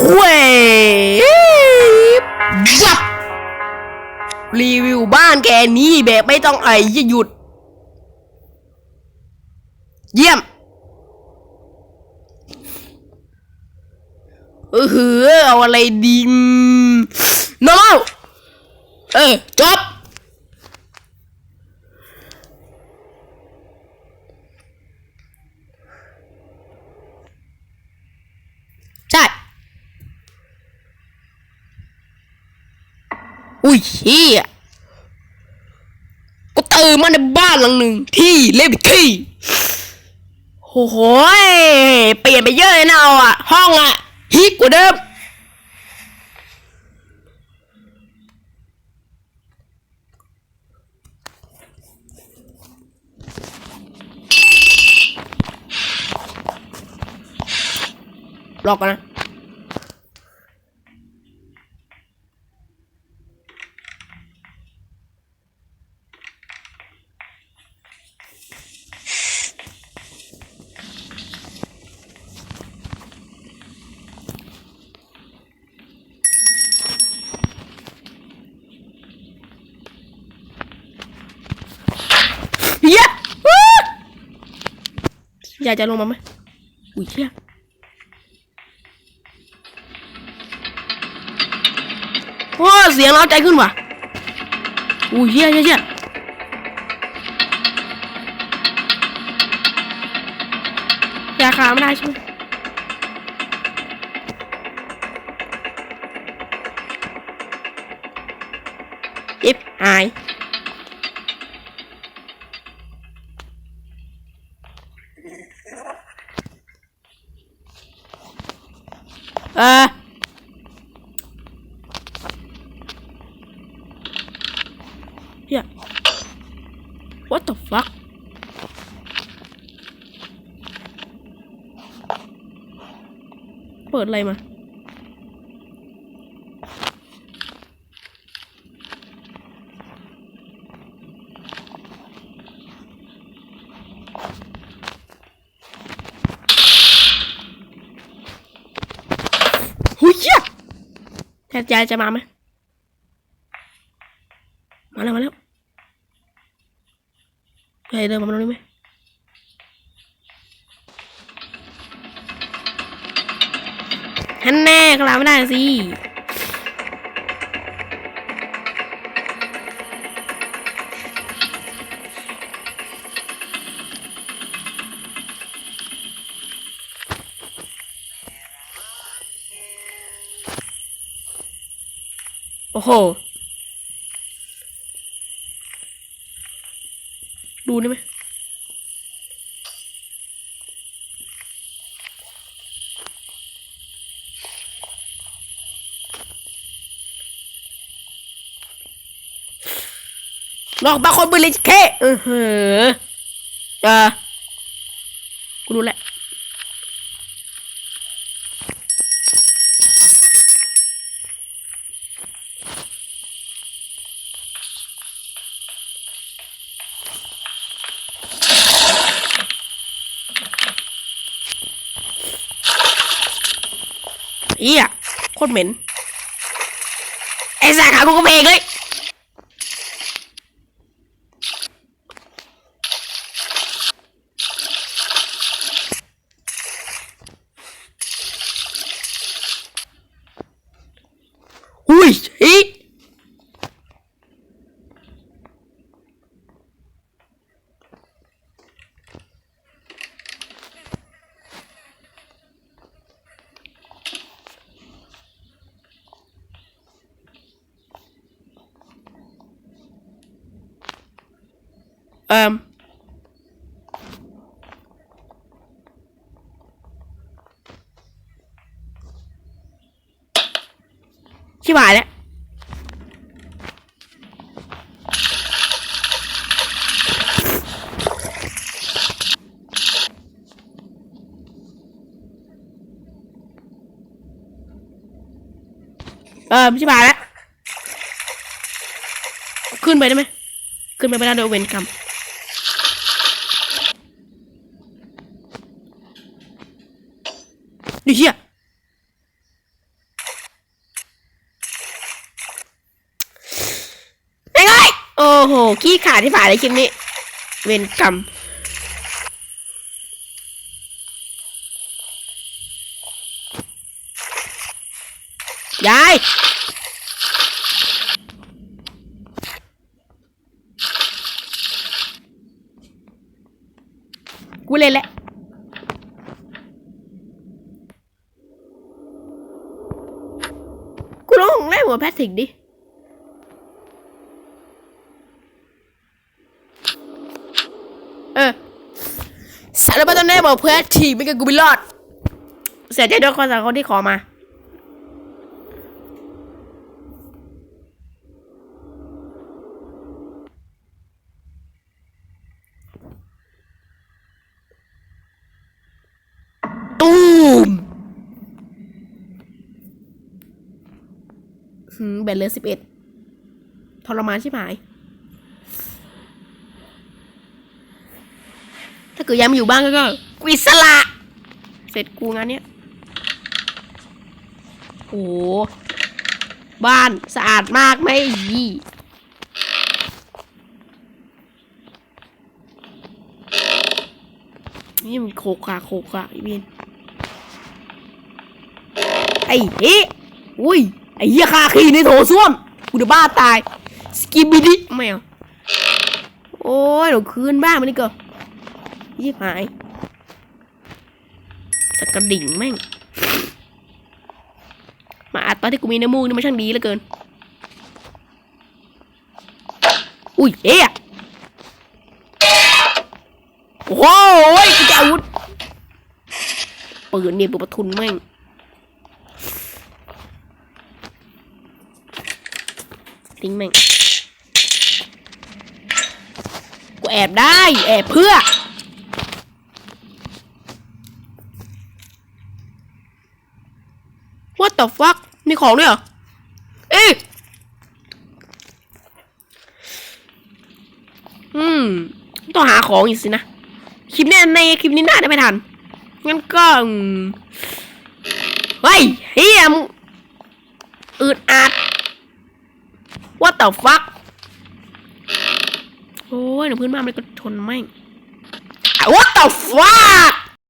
คุยยับ รีวิวบ้านแกนี้แบบไม่ต้องไอจะหยุด เยี่ยมเออเอาอะไรดีอืม normal เออจบ ใช่ อุ้ยเฮียก็ตื่นมาในบ้านหลังหนึ่งที่เล็บขี้โอ้โหยเปลี่ยนไปเยอะเลยนะเอาอะห้องอะฮิกกว่าเดิม รอก่อนนะเฮียอ้ายายจะลงมาไหมอุ้ยเชี่ย อ้เสียงเราใจขึ้นว่ะอุ้ยเชี่ยเชี่ยเชี่ยยาคาไม่ได้ใช่ไหมเจ็บหายเออ ฮีย what the fuck เปิดอะไรมาหุยเหี้ยแทนยายจะมาไหมมาแล้วมาแล้ว ยายเดินมาตรงนี้ไหมฮันแน่ก็ลาไม่ได้สิโอ้โห ดูได้ไหมลอกบางคนปืนเลยเคเออเหอเออกูรู้แหละ เฮียโคตรเหม็นไอ้สาขากูก็เพลงเลยอี เอ่มชิบหายแล้วเออชิบหายแล้ว ขึ้นไปได้ไหม ขึ้นไปไม่ได้โดยเวนกรรม ดิเฮียยังไง โอ้โห ขี้ขาดที่ผ่านในคลิปนี้ เวรกรรมยายกูเล่นแหละกูลองเล่หัวแพทริกดิ เออสารพัดต้นได้ บเพื่อทีไม่กันกูไม่รอด เสียใจด้วยคนสองคนที่ขอมา ตูมหืมแบตเหลือสิบเอ็ดทรมานใชิบหายถ้าเกิดยังไม่อยู่บ้านก็ กูอิสละเสร็จกูงานเนี้ยโอ้โหบ้านสะอาดมากไหมยี่นี่มันโคกอะโคกอะไอ้เบียนไอ้เฮ้อุ้ย ไอ้เหี้ยคาขี้ในโถส้วมกูจะบ้าตาย สกิบิดิไม่เอาโอ้ยเดี๋ยวคืนบ้านมันนี่ก็ยี่หาย กระดิ่งแม่ง มาอัดตอนที่กูมีน้ำมูกนี่มันช่างดีเหลือเกิน อุ้ยเอ๊ะโอ้โหกูจะอาวุธปืนเนี่ยปืนประทุนแม่งทิ้งแม่งกูแอบได้ แอบเพื่อ What the fuck มีของด้วยเหรอ เอ้ยอืม ต้องหาของอีกสินะ คลิปเนี้ยในคลิปนี้น่าจะไม่ทัน งั้นก็อืมเฮ้ยเฮียมอึดอัด What the fuck โอ้ยเดี๋ยวพื่อนบ้านมันก็ชนแม่ What the fuck